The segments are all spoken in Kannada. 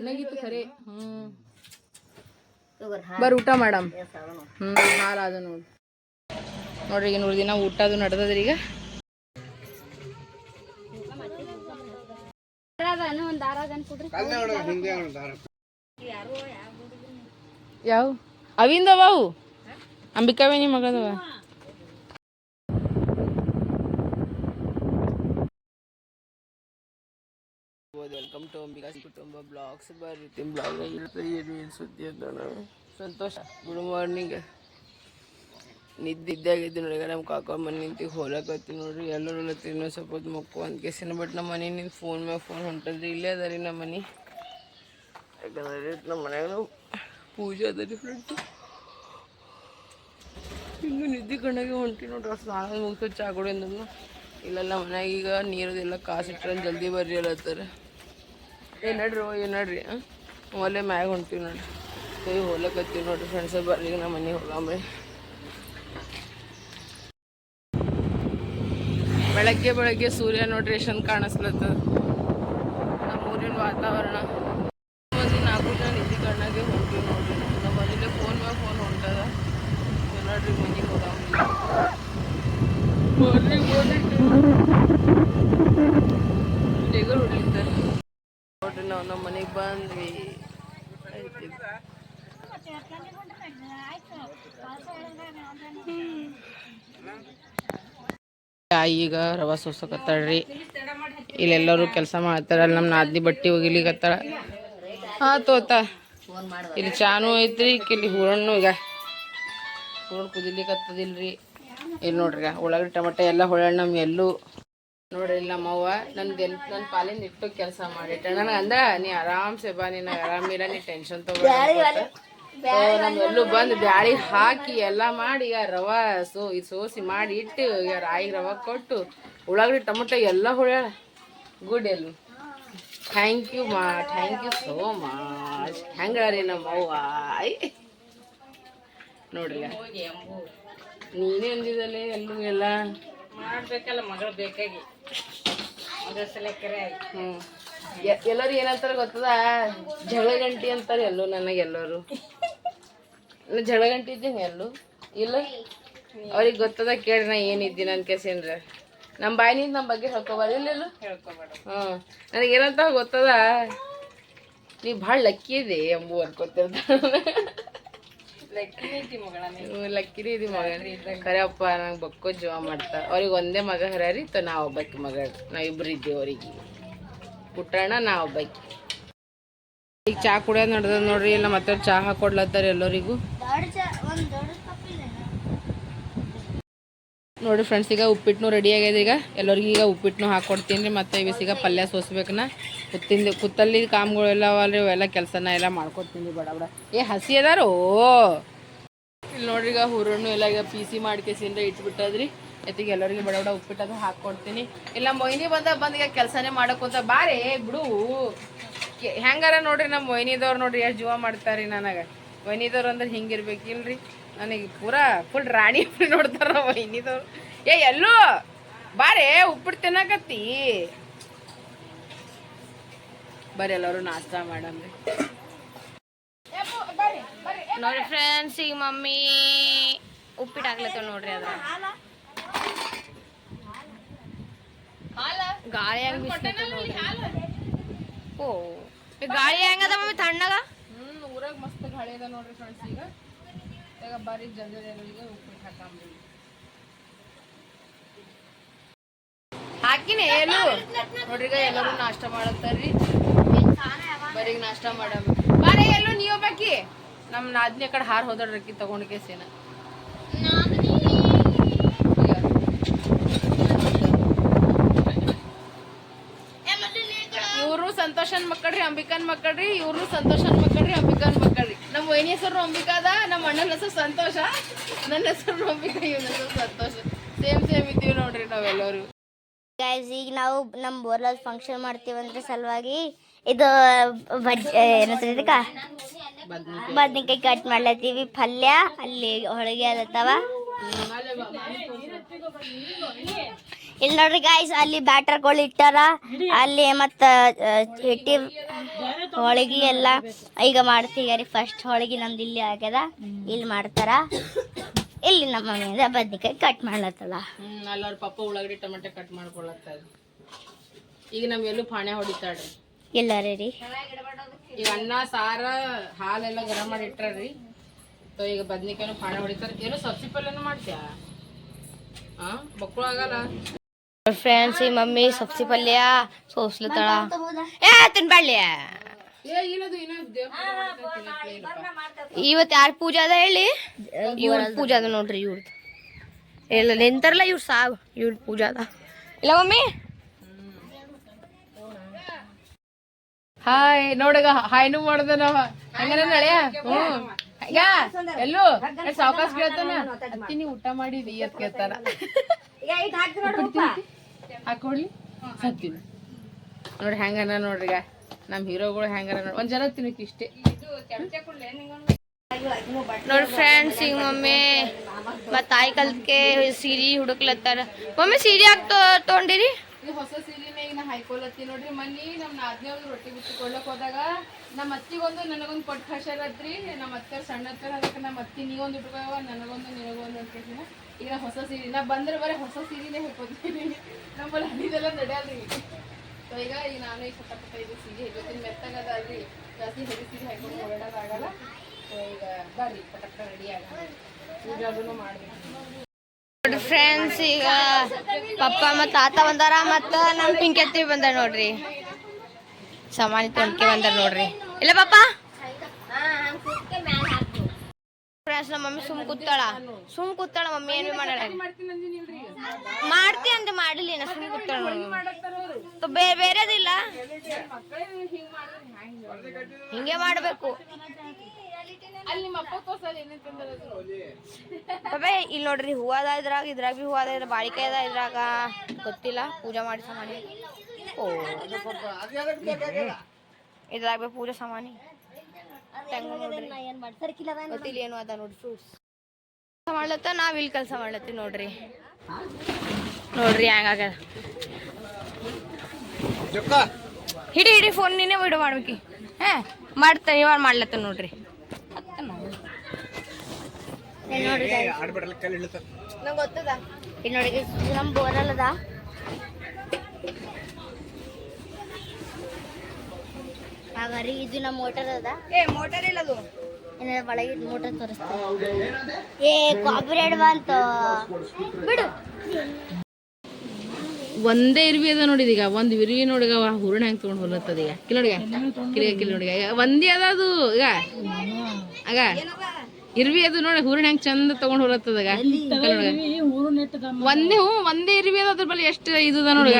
ಚೆನ್ನಾಗಿತ್ತು ಖರೆ ಹ್ಮ್. ಬರ್ ಊಟ ಮಾಡಮ್. ಹ್ಞೂ ಹ್ಮ್ ಹಾಲು ಅದು ನೋಡಿ. ನೋಡ್ರಿ ಈಗ ನೋಡಿ ದಿನ ಊಟ ಅದು ನಡ್ದದ್ರಿ ಈಗ. ಯಾವ? ಅವಿಂದವ ಅವು ನಿಮ್ಮ ಮಗದವ? ವೆಲ್ಕಮ್ ಟು ಅಂಬಿಕಾಸ್ ಕುಟುಂಬ ಬ್ಲಾಗ್ಸ್ ಬರ್ರಿ ಬ್ಲಾಗ್ ಏನು ಏನು ಸುದ್ದಿ ಅಂತ ನಾವು ಸಂತೋಷ. ಗುಡ್ ಮಾರ್ನಿಂಗ್ ನಿದ್ದಿದ್ದಾಗಿದ್ದು ನೋಡಿ ನಮ್ಮ ಕಾಕ ಮನೆ ನಿಂತು ಹೋಲಕತ್ತಿ ನೋಡ್ರಿ. ಎಲ್ಲರೂ ಇನ್ನೂ ಸ್ವಲ್ಪ ಹೊತ್ತು ಮಕ್ಕು ಅಂತ ಕೇಸಿನ ಬಟ್ ನಮ್ಮ ಮನೆ ನಿಂತು ಫೋನ್ ಮ್ಯಾಗ ಫೋನ್ ಹೊಂಟದ್ರಿ. ಇಲ್ಲೇ ಅದ ರೀ ನಮ್ಮ ಮನೆ. ಯಾಕಂದ್ರೆ ನಮ್ಮ ಮನೆಯಾಗ ಪೂಜೆ ಅದ ರೀ ಫ್ರೆಂಡ್ಸು ಹಿಂಗೆ ನಿದ್ದೆ ಕಣ್ಣಾಗೆ ಹೊಂಟಿ ನೋಡ್ರಿ ಅಷ್ಟು ಸ್ನಾನ ಮುಗಿಸೋ ಚಾ ಅಂದ್ರೂ ಇಲ್ಲೆಲ್ಲ ಮನ್ಯಾಗ ಈಗ ನೀರದೆಲ್ಲ ಕಾಸಿಟ್ರೆ ಜಲ್ದಿ ಬರ್ರಿ ಅಲ್ಲತ್ತಾರೆ ಏ, ನಡ್ರಿ ಏ, ನಡ್ರಿ. ಒಲೆ ಮ್ಯಾಗ ಹೊಂಟೀವಿ ನೋಡ್ರಿ. ಕೈ ಹೋಗ್ಲಕತ್ತೀವಿ ನೋಡ್ರಿ ಫ್ರೆಂಡ್ಸ್ ಬರ್ರಿ ನಮ್ಮ ಮನೆಗೆ ಹೋಗಂಬ್ರಿ ಬೆಳಗ್ಗೆ ಬೆಳಗ್ಗೆ ಸೂರ್ಯ ನೋಡ್ರಿ ಎಷ್ಟೊಂದು ಕಾಣಿಸ್ಲತ್ತದ. ನಮ್ಮ ಊರಿನ ವಾತಾವರಣ ಮಂದಿ ನಾಲ್ಕು ಜನ ನಿದ್ದೆ ಕಣ್ಣಾಗೆ ಹೊಂಟಿವಿ ನೋಡ್ರಿ ನಮ್ಮ ಮನೇಲಿ ಫೋನ್ ಮ್ಯಾಗ ಫೋನ್ ಹೊಂಟದ ಇವ್ ನೋಡ್ರಿ ಮನೆಗೆ ಹೋಗಂಬ್ರಿ ಬರ್ರಿ ಬರ್ರಿ ಟೇಗರ್ ಹೊಡ್ಲಿದ್ದಾರೆ ನೋಡ್ರಿ ನಾವು ನಮ್ಮ ಮನೆಗೆ ಬಂದ್ವಿ ಆಯ್ತು. ತಾಯಿ ಈಗ ರವ ಸೋಸಕತ್ತಾಳ್ರಿ ಇಲ್ಲೆಲ್ಲರೂ ಕೆಲಸ ಮಾಡ್ತಾರ, ಅಲ್ಲಿ ನಮ್ಮ ನಾದ್ನಿ ಬಟ್ಟೆ ಒಗಿಲಿಕತ್ತಾಳ ಹಾ ತೋತ. ಇಲ್ಲಿ ಚಾನು ಐತ್ರಿ ಇಲ್ಲಿ ಹೂರಣ್ಣು ಈಗ. ಹೂರಣ್ಣು ಕುದಿಲಿಕತ್ತದಿಲ್ರಿ ಇಲ್ಲಿ ನೋಡ್ರಿ ಉಳ್ಳಾಗಡ್ಡಿ, ಟಮಟೆ ಎಲ್ಲ ನಮ್ಮ ಎಲ್ಲೂ. ನೋಡ್ರಿ ಇಲ್ಲಿ ನಮ್ಮವ್ವ ನನ್ನ ಎಲ್ ನನ್ನ ಪಾಲಿನ ಇಟ್ಟು ಕೆಲಸ ಮಾಡಿಟ್ಟ ನನಗೆ ಅಂದ ನೀ ಆರಾಮ್ಸೆ ಬಾ, ನೀನು ಆರಾಮಿಲ್ಲ ನೀ ಟೆನ್ಷನ್ ತಗೋ ನಮ್ಮೆಲ್ಲೂ ಬಂದು ಬ್ಯಾಳಿ ಹಾಕಿ ಎಲ್ಲ ಮಾಡಿ ಈಗ ರವ ಸೋ ಇದು ಸೋಸಿ ಮಾಡಿ ಇಟ್ಟು ಈಗ ರಾಯಿ ರವ ಕೊಟ್ಟು ಉಳ್ಳಾಗಡ್ಡಿ ಟೊಮೊಟೊ ಎಲ್ಲ ಹುಳ ಗುಡ್ ಎಲ್ಲಿ ಥ್ಯಾಂಕ್ ಯು ಮಾ ಥ್ಯಾಂಕ್ ಯು ಸೋ ಮಚ್ ಹೆಂಗ್ರಿ ನಮ್ಮ ಅವ್ವ. ನೋಡ್ರಿ ನೀನೇ ಅಂದಿದಲ್ಲೇ ಎಲ್ಲೂ ಎಲ್ಲ ಮಾಡ್ಬೇಕಲ್ಲ ಮಗಳು ಬೇಕಾಗಿ. ಎಲ್ಲರೂ ಏನಂತಾರ ಗೊತ್ತದ? ಜಗಳ ಗಂಟಿ ಅಂತಾರೆ ಎಲ್ಲೂ ನನಗೆ ಎಲ್ಲರೂ ನಾ ಜಗಳ ಎಲ್ಲೂ ಇಲ್ಲ? ಅವ್ರಿಗೆ ಗೊತ್ತದ ಕೇಳಿ ನಾ ಏನಿದ್ದೀನಿ ನನ್ನ ಕೇಸೇನ್ರ ನಮ್ಮ ಬಾಯಿನಿಂದ ನಮ್ಮ ಬಗ್ಗೆ ಹೇಳ್ಕೊಬಾರ್ದು. ಇಲ್ಲ ಇಲ್ಲ. ಹ್ಞೂ. ಏನಂತ ಗೊತ್ತದ? ನೀ ಭಾಳ ಲಕ್ಕಿ ಇದೆ ಎಂಬು ಅನ್ಕೋತಿರ್ತ ಲಕ್ಕಿರಿ ಇದು ಮಗ ಕರೆಯಪ್ಪ ನಂಗೆ ಬಕ್ಕ ಜೀವ ಮಾಡ್ತಾರೆ ಅವ್ರಿಗೆ ಒಂದೇ ಮಗ ಹರ್ಯಾರಿ ತ ನಾ ಒಬ್ಬಾಕಿ ಮಗ ನಾವ್ ಇಬ್ರು ಇದ್ದೀವಿ ಅವ್ರಿಗೆ. ಪುಟ್ಟಣ್ಣ ನಾ ಒಬ್ಬಾಕಿ. ಈಗ ಚಹಾ ಕುಡಿಯೋದು ನಡ್ದದ ನೋಡ್ರಿ ಇಲ್ಲ ಮತ್ತೆ ಚಹಾ ಹಾಕೊಡ್ಲತ್ತಾರ ಎಲ್ಲರಿಗೂ. ನೋಡಿ ಫ್ರೆಂಡ್ಸ್ ಈಗ ಉಪ್ಪಿಟ್ಟು ರೆಡಿ ಆಗ್ಯದ ಈಗ ಎಲ್ಲರಿಗೂ ಈಗ ಉಪ್ಪಿಟ್ಟು ಹಾಕೊಡ್ತೀನಿ ರೀ, ಮತ್ತೆ ಈಗ ಪಲ್ಯ ಸೋಸ್ಬೇಕನ ಕುತ್ತಿಂದ, ಕುತ್ತಲ್ಲಿ ಕಾಮ್ಗಳೆಲ್ಲ ಅವಲ್ರಿ ಅವೆಲ್ಲ ಕೆಲಸನ ಎಲ್ಲ ಮಾಡ್ಕೊಡ್ತೀನಿ ಬಡ ಬಡ ಏ, ಹಸಿ ಅದಾರೋ? ಇಲ್ಲಿ ನೋಡ್ರಿ, ಈಗ ಹುರಣ್ಣು ಎಲ್ಲ ಈಗ ಪೀಸಿ ಮಾಡ್ಕೇಸಿಂದ ಇಟ್ಬಿಟ್ಟದ್ರಿ. ಎತ್ತಿಗೆ ಎಲ್ಲರಿಗೂ ಬಡ ಬಡ ಉಪ್ಪಿಟ್ಟು ಹಾಕಿ ಹಾಕ್ಕೊಡ್ತೀನಿ ಇಲ್ಲ, ಮೊಯ್ನಿ ಬಂದ ಬಂದ ಈಗ ಕೆಲಸನೇ ಮಾಡೋಕ್ಕಂತ ಬಾರೇ ಬಿಡು. ಹೆಂಗಾರ ನೋಡ್ರಿ ನಮ್ಮ ಮೊಯ್ನಿದವ್ರು ನೋಡ್ರಿ, ಎಷ್ಟು ಜೀವ ಮಾಡ್ತಾರ್ರಿ ನನಗೆ. ಮೊಯ್ನಿದವ್ರು ಅಂದ್ರೆ ಹಿಂಗಿರ್ಬೇಕಿಲ್ರಿ ನನಗೆ ಪೂರಾ ಫುಲ್ ರಾಣಿ ನೋಡ್ತಾರ ವೈನಿದವ್ರು. ಏ ಎಲ್ಲೋ ಬಾರೆ ಉಪ್ಪಿಟ್ಟು ತಿನ್ನಕತ್ತಿ. ಬರ್ರಿ ಎಲ್ಲರೂ ನಾಷ್ಟ ಮಾಡಮ್ರಿ. ನೋಡ್ರಿ ಫ್ರೆಂಡ್ಸ್ ಈಗ ಮಮ್ಮಿ ಉಪ್ಪಿಟ್ಟು ಆಗ್ಲತ್ತವ ನೋಡ್ರಿ ಅದ್ರ ಗಾಳಿ ಹೆಂಗ್ ಓ ಗಾಳಿ ಹೆಂಗದ ಮಮ್ಮಿ ತಣ್ಣಗ? ಊರಾಗ ಮಸ್ತ್ ಗಾಳಿ ಅದ ನೋಡ್ರಿ ಫ್ರೆಂಡ್ಸ್ ಈಗ. ಈಗ ಬಾರಿ ಜಲ್ದಿ ಎಲ್ಲರಿಗೆ ಉಪ್ಪಿಟ್ಟು ಹಾಕಿ ಹಾಕಿನಿ, ಏನು? ನೋಡ್ರಿಗ ಎಲ್ಲರೂ ನಾಷ್ಟ ಮಾಡತ್ತಾರ್ರಿ. ಬರೀಗ ನಾಷ್ಟ ಮಾಡಮ್ಮ ಬಾರೇ, ಎಲ್ಲೂ ನೀವು ಬಾಕಿ ನಮ್ಮ ನಾದ್ನಿ ಕಡೆ ಹಾರ್ ಹೋದಡ್ರಕ್ಕಿ ತಗೊಂಡ್ ಕೇಸಿನ ಇವರು ಸಂತೋಷನ್ ಮಕ್ಕಳ್ರಿ, ಅಂಬಿಕನ್ ಮಕ್ಕಳ್ರಿ ಇವ್ರು ಸಂತೋಷನ್ ಮಕ್ಕಳ್ರಿ, ಅಂಬಿಕನ್ ಮಕ್ಕಳ್ರಿ. ನಮ್ಮ ವೈನಿ ಹೆಸರು ಅಂಬಿಕಾದ ನಮ್ಮ ಅಣ್ಣನ ಹೆಸರು ಸಂತೋಷ. ನನ್ನ ಹೆಸರು ಅಂಬಿಕಾ ಇವನ ಹೆಸರು ಸಂತೋಷ. ಸೇಮ್ ಸೇಮ್ ಇದ್ದೀವಿ ನೋಡ್ರಿ ನಾವೆಲ್ಲರೂ. ಗೈಸ್ ಈಗ ನಾವು ನಮ್ಮ ಬೋರ್ಲಲ್ ಫಂಕ್ಷನ್ ಮಾಡ್ತೀವಂದ್ರೆ ಸಲುವಾಗಿ ಇದು ಬಜ್ಜಿ ಏನಂತ ಇದಕ್ಕ? ಬದ್ನಿಕಾಯಿ ಕಟ್ ಮಾಡ್ಲತ್ತೀವಿ. ಪಲ್ಯ, ಅಲ್ಲಿ ಹೋಳಿಗೆ ಅದತ್ತವ ಇಲ್ಲಿ ನೋಡ್ರಿ ಗಾಯ್ಸ್ ಅಲ್ಲಿ ಬ್ಯಾಟರ್ಗಳು ಇಟ್ಟಾರ. ಅಲ್ಲಿ ಮತ್ತ ಹಿಟ್ಟಿ ಹೋಳಿಗೆ ಎಲ್ಲ ಈಗ ಮಾಡ್ತೀವಿ ಫಸ್ಟ್ ಹೋಳಿಗೆ ನಮ್ದು ಇಲ್ಲಿ ಆಗ್ಯದ. ಇಲ್ಲಿ ಮಾಡ್ತಾರ. ಇಲ್ಲಿ ನಮ್ಮ ಮನೆಯಿಂದ ಬದ್ನಿಕಾಯಿ ಕಟ್ ಮಾಡ್ಲತ್ತಲ್ಲ ಅಲ್ಲಿ ಅವ್ರ ಪಪ್ಪ ಉಳ್ಳಾಗಡ್ಡಿ ಟೊಮೆಟೊ ಕಟ್ ಮಾಡ್ಕೊಳತ್ತಾರ ಈಗ ನಮ್ ಎಲ್ಲೂ ಪಾಣೆ ಹೊಡಿತಾಳ್ರಿ. ಇಲ್ಲ ರೀ ಈಗ ಅನ್ನ ಸಾರ ಹಾಲೆಲ್ಲ ಗರಂ ಮಾಡಿ ಇಟ್ಟಾರ್ರಿ ಸೊ ಈಗ ಬದ್ನಿಕಾಯಿನೂ ಪಾಣೆ ಹೊಡಿತಾರ. ಏನು ಸಬ್ಸಿ ಪಲ್ಯನೂ ಮಾಡ್ತೀಯ? ಹಾ ಬಕ್ಕಳು ಆಗಲ್ಲ. ಫ್ರೆಂಡ್ಸ್ ಈ ಮಮ್ಮಿ ಸಬ್ಸಿ ಪಲ್ಯ ಸೋಸ್ಲತ್ತಾಳ ಏ ದೇವ್ರ ಇವತ್ತು ಯಾರು ಪೂಜೆ ಅದ ಹೇಳಿ ಇವ್ರ ಪೂಜಾ ಅದ ನೋಡ್ರಿ ಇವ್ರದ್ದು ಇಲ್ಲ ನಿಂತಾರಲ್ಲ ಇವ್ರ ಸಾಬ್ ಇವ್ರ ಪೂಜೆ ಅದ ಇಲ್ಲ ಮಮ್ಮಿ ಹಾಯ್ ನೋಡಗ ಹಾಯ್ನು ಮಾಡ್ದ ನಾವ. ಹಂಗನ ನಳೆಯ? ಹ್ಮ್. ಯಾ ಎಲ್ಲೂ? ಸಾವಕಾಶ ಕೇಳ್ತಾನ? ಅತ್ತಿ ನೀ ಊಟ ಮಾಡಿದಿ ಅತ್ ಕೇಳ್ತಾನ ಹಾಕೊಳ್ಳಿ ಸತ್ತೀನಿ ನೋಡ್ರಿ ಹೆಂಗನ ನೋಡ್ರಿ ಈಗ. ನಮ್ ಹೀರೋಗಳು ಹೆಂಗನ ನೋಡಿ ಒಂದ್ ಜನ ತಿನ್ನಕ್ ಇಷ್ಟೇ. ನೋಡಿ ಫ್ರೆಂಡ್ಸ್ ಈಗ ಮಮ್ಮಿ ಮತ್ತ ತಾಯಿ ಕಲ್ತ್ಕೆ ಸೀರೆ ಹುಡುಕ್ಲತ್ತಾರ. ಮಮ್ಮಿ ಸೀರೆ ಹಾಕ್ತ ತಗೊಂಡಿರಿ? ಹೊಸ ಸೀರೆನ ಹಾಯ್ಕೊಳತ್ತಿ ನೋಡ್ರಿ, ಮನ್ನಿ ನಮ್ಮ ನಾದ್ನೇವ್ರು ರೊಟ್ಟಿ ಬಿಚ್ಚಿಕೊಳ್ಳಕ್ ಹೋದಾಗ, ನಮ್ಮ ಅತ್ತಿಗೊಂದು ನನಗೊಂದು ಕೊಟ್ಟು ಕಳ್ಸಾರತ್ರಿ ನಮ್ಮ ಅತ್ತೆ ಸಣ್ಣ ಅತ್ತರ ಅದಕ್ಕೆ ನಮ್ಮ ಅತ್ತಿ ನೀವೊಂದು ಇಟ್ಕೋವ ನನಗೊಂದು ನಿನಗೊಂದು ಅಂತ ಈಗ ಹೊಸ ಸೀರೆ ನಾ ಬಂದ್ರೆ ಬರೀ ಹೊಸ ಸೀರೆನೇ ಹೇಳ್ಕೊತೀನಿ. ನಮ್ಮಲ್ಲಿ ಹಣ್ಣಿದೆಲ್ಲ ನಡೆಯಲ್ರಿ. ಸೊ ಈಗ ಈಗ ನಾನು ಈಗ ಪಟ ಇದು ಸೀರೆ ಇವತ್ತಿನ ಮೆತ್ತಗದ ಅಲ್ರಿ ಜಾಸ್ತಿ ಹೆವಿ ಸೀರೆ ಹಾಕೊಂಡು ಓಡಾಡೋದಾಗಲ್ಲ ಸೊ ಈಗ ಬರ್ರಿ ಪಟಕ್ಕ ರೆಡಿ ಆಗಲ್ಲ ಈಗ ಅದನ್ನು ಮಾಡ್ಬೇಕು. ನೋಡಿ ಫ್ರೆಂಡ್ಸ್ ಈಗ ಪಪ್ಪ ಮತ್ತು ತಾತ ಬಂದಾರ ಮತ್ತು ನಮ್ಮ ಪಿಂಕೆತ್ತಿ ಬಂದಾರ ನೋಡ್ರಿ. ಸಮಾನಿ ತೊಂಡ್ಕೆ ಬಂದಾರ ನೋಡ್ರಿ. ಇಲ್ಲ ಪಪ್ಪ? ಫ್ರೆಂಡ್ಸ್ ನಮ್ಮ ಮಮ್ಮಿ ಸುಮ್ ಕೂತಾಳ. ಸುಮ್ ಕೂತಾಳ ಮಮ್ಮಿ, ಏನು ಈಗ ಮಾಡ್ತಿ ಅಂತ ಮಾಡಲಿ ನಾ ಸುಮ್ ಕೂತಾಳ ಬೇರೆ ಬೇರೆದಿಲ್ಲ. ಹಿಂಗೆ ಮಾಡಬೇಕು. ಅಲ್ಲಿ ನಿಮ್ಮ ಅಪ್ಪ ತೋರ್ಸಲ್ಲ ಏನೇನ್ ತಂದದ್ದು ಇಲ್ಲಿ ನೋಡ್ರಿ ಹೂವ ಅದ ಇದ್ರಾಗ ಇದ್ರಾಗ ಬಿ ಹೂವ ಅದ ಇದ್ರ ಬಾಳಿಕೆ ಅದ ಇದ್ರಾಗ ಗೊತ್ತಿಲ್ಲ ಪೂಜಾ ಮಾಡಿ ಸಾಮಾನಿ. ಓ. ಇದ್ರಾಗ ಬಿ ಪೂಜಾ ಸಾಮಾನಿ. ಗೊತ್ತಿಲ್ಲ ಏನು ಅದ ನೋಡ್ರಿ ಫ್ರೂಟ್ಸ್ ಮಾಡ್ಲತ್ತ? ನಾವ್ ಇಲ್ಲಿ ಕೆಲಸ ಮಾಡ್ಲತ್ತೀವಿ ನೋಡ್ರಿ. ನೋಡ್ರಿ ಹೆಂಗಾಗ್ಯದ ಹಿಡಿ ಹಿಡಿ ಫೋನ್ ನೀನೇ ವಿಡಿಯೋ ಮಾಡ್ಬೇಕಿ. ಹಾ ಮಾಡ್ತಾ ಇವಾಗ ಮಾಡ್ಲತ್ತ ನೋಡ್ರಿ. ಇಲ್ಲಿ ನೋಡಿ ಇದು ನಮ್ಮ ಬೋರಲ್ ಅದ ಹಾಗಾರಿ ಇದು ನಮ್ಮ ಮೋಟರ್ ಅದ. ಏ ಮೋಟರ್ ಇಲ್ಲದು ಏನಾರ ಒಳಗೆ ಮೋಟರ್ ತೋರಿಸ್ತಾರೆ ಏ ಕಾಪಿರೈಟ್ ಬಂತು ಬಿಡು. ಒಂದೇ ಇರ್ವಿ ಅದ ನೋಡಿದೀಗ ಒಂದ್ ಇರ್ವಿ ನೋಡಿಗ ಹುರುಣ ಹೆಂಗ್ ತಗೊಂಡ್ ಹೊಲತ್ತದ ಕಿಲೋಡಿಗ ಕಿಲ್ ಕಿಲೋಡಿಗ ಒಂದೇ ಅದ ಅದು ಈಗ. ಇರ್ವಿ ಅದು ನೋಡಿ, ಹೂರಣ ಹೆಂಗ್ ಚಂದ ತಗೊಂಡ್ ನೋಡಿಗ ಒಂದೇ ಹ್ಞೂ ಒಂದೇ ಇರ್ವಿ ಅದ ಅದ್ರ ಬಳಿ ಎಷ್ಟು ಇದು ನೋಡಿಗ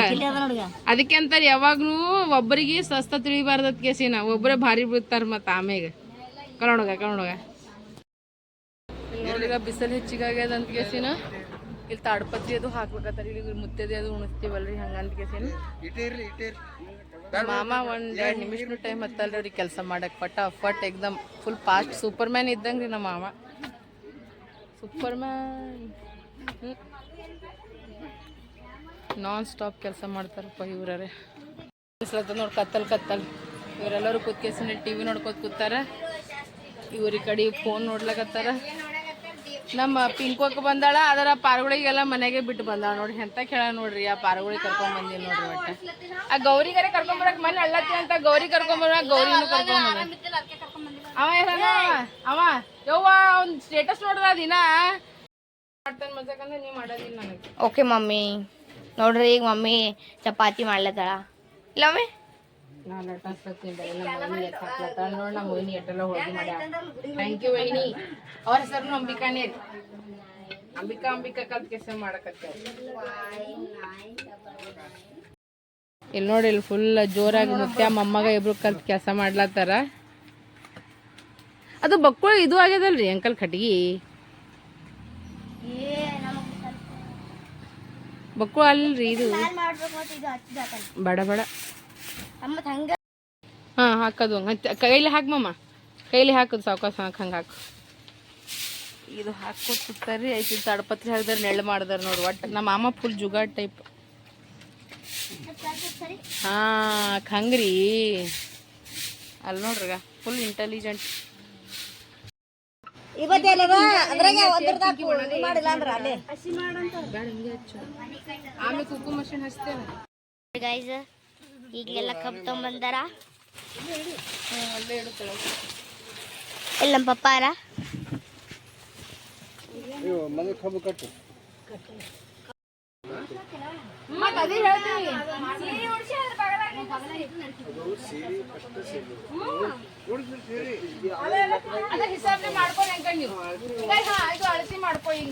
ಅದಕ್ಕೆ ಅಂತಾರ ಯಾವಾಗ್ಲೂ ಒಬ್ಬರಿಗೆ ಸಸ್ತ ತಿಳಿಬಾರ್ದತ್ ಕೇಸಿನ, ಒಬ್ಬರೇ ಭಾರಿ ಬೀಳ್ತಾರ ಮತ್ತ ಆಮೇಗ ಕಲೋಣಗ ಕಲೋಣಗ ನೋಡಿಗ ಬಿಸಿಲು ಹೆಚ್ಚಿಗಾಗ್ಯದ ಅಂತ ಕೇಸಿನ? ಇಲ್ಲಿ ತಾಡ್ಪತ್ರಿ ಅದು ಹಾಕ್ಬೇಕತ್ತಾರ ಇಲ್ಲಿ ಮುತ್ತದೆ ಅದು ಉಣಿಸ್ತೀವಲ್ರಿ ಹಂಗಂತ ಕೇಸಿನ? ಮಾಮ ಒಂದ್ ಎರಡು ನಿಮಿಷನು ಟೈಮ್ ಹತ್ತಲ್ರಿ ಅವ್ರಿಗೆ ಕೆಲಸ ಮಾಡಕ್. ಪಟ ಫಟ್ ಎಕ್ದಮ್ ಫುಲ್ ಫಾಸ್ಟ್ ಸೂಪರ್ ಮ್ಯಾನ್ ಇದ್ದಂಗ್ರಿ ನಮ್ಮ ಮಾಮ. ಸೂಪರ್ ಮ್ಯಾನ್ ನಾನ್ ಸ್ಟಾಪ್ ಕೆಲಸ ಮಾಡ್ತಾರಪ್ಪ ಇವ್ರೇ ನೋಡಿ ಕತ್ತಲ್ ಕತ್ತಲ್. ಇವರೆಲ್ಲರೂ ಕೂತ್ಕೇಸಿನ ಟಿ ವಿ ನೋಡ್ಕೊತ ಕೂತಾರ. ಇವ್ರ ಈ ಕಡೆ ಫೋನ್ ನೋಡ್ಲಕತ್ತಾರ. ನಮ್ಮ ಪಿಂಕೋಕ್ ಬಂದಾಳ, ಅದರ ಪಾರ್ಗಳಿಗೆಲ್ಲ ಮನೆಗೆ ಬಿಟ್ಟು ಬಂದಾಳ ನೋಡ್ರಿ. ಎಂತ ಕೇಳ ನೋಡ್ರಿ, ಆ ಪಾರ್ಗಳಿಗೆ ಕರ್ಕೊಂಡ್ ಬಂದಿ ನೋಡ್ರಿ ಒಟ್ಟ. ಆ ಗೌರಿಗರೆ ಕರ್ಕೊಂಡ್ ಬರಕ್ ಮನೆ ಅಳ್ಳತ್ತಿ ಅಂತ ಗೌರಿ ಕರ್ಕೊಂಡ್ ಬರ, ಗೌರಿನೂ ಕರ್ಕೊಂಡ್ ಅವ ಯಾರನ? ಅವ? ಯವ್ವ, ಅವ್ನ್ ಸ್ಟೇಟಸ್ ನೋಡ್ರ ದಿನ? ಮಾಡ್ತಾನ ಮಾಡೋದಿಲ್ಲ ಓಕೆ ಮಮ್ಮಿ. ನೋಡ್ರಿ, ಈಗ ಮಮ್ಮಿ ಚಪಾತಿ ಮಾಡ್ಲತ್ತಾಳ. ಇಲ್ಲ ಮಮ್ಮಿ? ನಾನು ನಮ್ಮ ಹಾಕ್ಲತ್ತಾಳ ನೋಡಿ ಎಟ್ಟೆಲ್ಲ ಹೋಳಿಗೆ ಮಾಡ್ಯಾಳ. Thank you ವೈನಿ. ಅವ್ರ ಹೆಸರು ಅಂಬಿಕಾನೇ ರೀ ಅಂಬಿಕಾ ಅಂಬಿಕಾ ಕಲ್ತ್ ಕೆಲಸ ಮಾಡಕತ್ತೆ ಇಲ್ಲಿ ನೋಡಿ ಇಲ್ಲಿ ಫುಲ್ ಜೋರಾಗಿ ನೃತ್ಯ. ಮೊಮ್ಮಗ ಇಬ್ರು ಕಲ್ತ್ ಕೆಲಸ ಮಾಡ್ಲತ್ತಾರ. ಅದು ಬಕ್ಕುಳ ಇದು ಆಗ್ಯದಲ್ರಿ ಅಂಕಲ್ ಕಟ್ಗಿ? ಬಕ್ಕುಳ ಅಲ್ರಿ ಇದು? ಬಡ ಬಡ. ಮತ್ತೆ ಹಂಗ ಹಾ ಹಾಕೋದು. ಹಂಗೆ ಕೈಲಿ ಹಾಕ್ ಮಮ್ಮ ಕೈಲಿ ಹಾಕೋದು ಸಾವ್ಕಾಸ ಹಂಗ ಹಂಗೆ ಹಾಕು. ಇದು ಹಾಕಿ ಕೂತಾರ್ರಿ ಐತಿ ತಡಪತ್ರಿ ಹಾಕಿದ್ರೆ ನೆಳ್ಳು ಮಾಡಿದಾರೆ ನೋಡಿ. ಒಟ್ಟು ನಮ್ಮ ಮಾಮ ಫುಲ್ ಜುಗಾಡ್ ಟೈಪ್ ಹಾ ಹಂಗ್ರಿ ಅಲ್ಲಿ. ನೋಡ್ರಿಗ ಫುಲ್ ಇಂಟೆಲಿಜೆಂಟ್ ಆಮೇಲೆ ಕುಕ್ಕು ಮಷಿನ್ ಹಚ್ತೇನೆ. ಗೈಸ್ ಈಗೆಲ್ಲ ಕಬ್ಬು ತೊಗೊಂಬಂದಾರ ಅಲ್ಲೇ ಇಡುತ್ತಲ್ಲ ಇಲ್ಲ ನಮ್ಮ ಪಪ್ಪಾರ ಮತ್ತೆ ಅದೇ ಹೇಳ್ತೀನಿ ಅದೇ ಹಿಸಾಬ್ನೆ ಮಾಡ್ಕೊಂಡು ಹೆಂಗ ನೀವು ಈಗ ಹಾ ಇದು ಅಳತಿ ಮಾಡ್ಕೊ ಈಗ